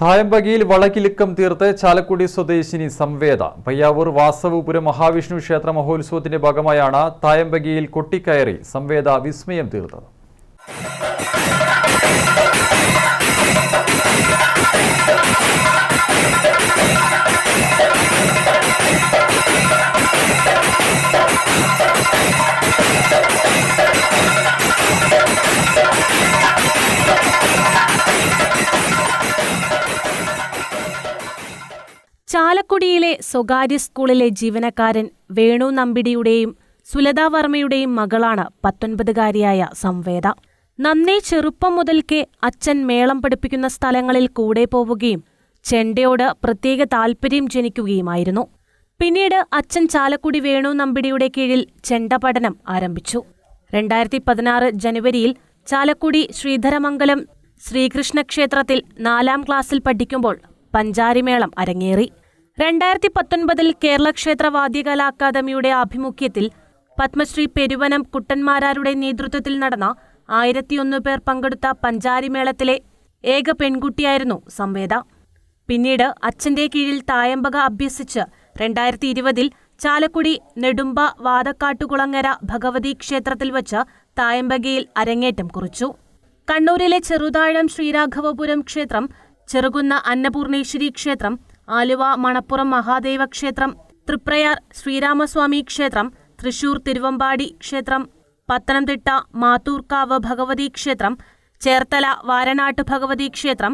തായമ്പകിയിൽ വളക്കിലുക്കം തീർത്ത് ചാലക്കുടി സ്വദേശിനി സംവേദ. പയ്യാവൂർ വാസവപുരം മഹാവിഷ്ണു ക്ഷേത്ര മഹോത്സവത്തിന്റെ ഭാഗമായാണ് തായമ്പകിയിൽ കൊട്ടിക്കയറി സംവേദ വിസ്മയം തീർത്തത്. ചാലക്കുടിയിലെ സ്വകാര്യ സ്കൂളിലെ ജീവനക്കാരൻ വേണു നമ്പിടിയുടെയും സുലതാ വർമ്മയുടെയും മകളാണ് പത്തൊൻപതുകാരിയായ സംവേദ. നന്നേ ചെറുപ്പം മുതൽക്കേ അച്ഛൻ മേളം പഠിപ്പിക്കുന്ന സ്ഥലങ്ങളിൽ കൂടെ പോവുകയും ചെണ്ടയോട് പ്രത്യേക താൽപ്പര്യം ജനിക്കുകയുമായിരുന്നു. പിന്നീട് അച്ഛൻ ചാലക്കുടി വേണു നമ്പിടിയുടെ കീഴിൽ ചെണ്ട പഠനം ആരംഭിച്ചു. രണ്ടായിരത്തി പതിനാറ് ജനുവരിയിൽ ചാലക്കുടി ശ്രീധരമംഗലം ശ്രീകൃഷ്ണ ക്ഷേത്രത്തിൽ നാലാം ക്ലാസ്സിൽ പഠിക്കുമ്പോൾ പഞ്ചാരിമേളം അരങ്ങേറി. രണ്ടായിരത്തി പത്തൊൻപതിൽ കേരളക്ഷേത്ര വാദ്യകലാ അക്കാദമിയുടെ ആഭിമുഖ്യത്തിൽ പത്മശ്രീ പെരുവനം കുട്ടന്മാരാരുടെ നേതൃത്വത്തിൽ നടന്ന ആയിരത്തിയൊന്ന് പേർ പങ്കെടുത്ത പഞ്ചാരിമേളത്തിലെ ഏക പെൺകുട്ടിയായിരുന്നു സംവേദ. പിന്നീട് അച്ഛന്റെ കീഴിൽ തായമ്പക അഭ്യസിച്ച് രണ്ടായിരത്തി ഇരുപതിൽ ചാലക്കുടി നെടുമ്പ വാതക്കാട്ടുകുളങ്ങര ഭഗവതി ക്ഷേത്രത്തിൽ വച്ച് തായമ്പകയിൽ അരങ്ങേറ്റം കുറിച്ചു. കണ്ണൂരിലെ ചെറുതാഴം ശ്രീരാഘവപുരം ക്ഷേത്രം ചെറുകുന്ന അന്നപൂർണേശ്വരി ക്ഷേത്രം ആലുവ മണപ്പുറം മഹാദേവ ക്ഷേത്രം തൃപ്രയാർ ശ്രീരാമസ്വാമി ക്ഷേത്രം തൃശൂർ തിരുവമ്പാടി ക്ഷേത്രം പത്തനംതിട്ട മാത്തൂർക്കാവ് ഭഗവതി ക്ഷേത്രം ചേർത്തല വാരനാട്ട് ഭഗവതി ക്ഷേത്രം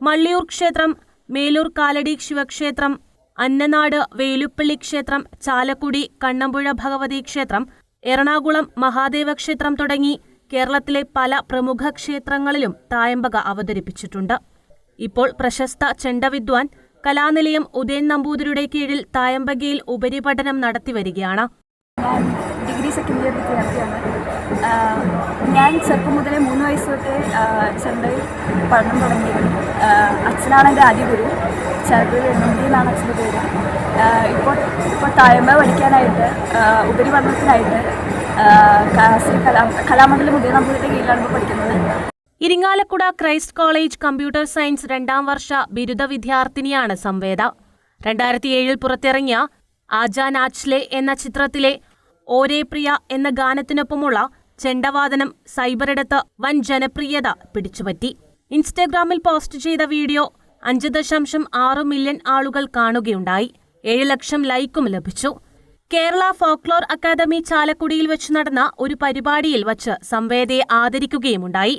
മള്ളിയൂർ ക്ഷേത്രം മേലൂർ കാലടി ശിവക്ഷേത്രം അന്നനാട് വേലുപ്പള്ളി ക്ഷേത്രം ചാലക്കുടി കണ്ണമ്പുഴ ഭഗവതി ക്ഷേത്രം എറണാകുളം മഹാദേവ ക്ഷേത്രം തുടങ്ങി കേരളത്തിലെ പല പ്രമുഖ ക്ഷേത്രങ്ങളിലും തായമ്പക അവതരിപ്പിച്ചിട്ടുണ്ട്. ഇപ്പോൾ പ്രശസ്ത ചെണ്ടവിദ്വാൻ കലാനിലയം ഉദയൻ നമ്പൂതിരിയുടെ കീഴിൽ തായമ്പകയിൽ ഉപരിപഠനം നടത്തി വരികയാണ് ഡിഗ്രി സെക്കൻഡ് ഇയർ വിദ്യാർത്ഥിയാണ്. ഞാൻ ചെറുപ്പം മുതലേ മൂന്ന് വയസ്സ് തൊട്ടേ ചെണ്ടയിൽ പഠനം തുടങ്ങി. അച്ഛനാണ് എന്റെ ആദ്യ ഗുരു. ചെറുപ്പിൽ എണ്ണൂറ്റി അച്ഛന്റെ പേര്. ഇപ്പോൾ ഇപ്പോൾ തായമ്പ പഠിക്കാനായിട്ട് ഉപരിപഠനത്തിനായിട്ട് കലാ കലാമണ്ഡലം ഉദയ നമ്പൂതിരിയുടെ കീഴിലാണ് ഇപ്പോൾ പഠിക്കുന്നത്. Irinjalakuda Christ college computer science രണ്ടാം വർഷ ബിരുദ വിദ്യാർത്ഥിനിയാണ് സംവേദ. രണ്ടായിരത്തി ഏഴിൽ പുറത്തിറങ്ങിയ ആജാ നാച്ലെ എന്ന ചിത്രത്തിലെ ഓരേ പ്രിയ എന്ന ഗാനത്തിനൊപ്പമുള്ള ചെണ്ടവാദനം സൈബറിടത്ത് വൻ ജനപ്രിയത പിടിച്ചുപറ്റി. ഇൻസ്റ്റഗ്രാമിൽ പോസ്റ്റ് ചെയ്ത വീഡിയോ അഞ്ച് ദശാംശം ആറ് മില്യൺ ആളുകൾ കാണുകയുണ്ടായി. ഏഴ് ലക്ഷം ലൈക്കും ലഭിച്ചു. കേരള ഫോക്ലോർ അക്കാദമി ചാലക്കുടിയിൽ വെച്ച് നടന്ന ഒരു പരിപാടിയിൽ വച്ച് സംവേദയെ ആദരിക്കുകയുമുണ്ടായി.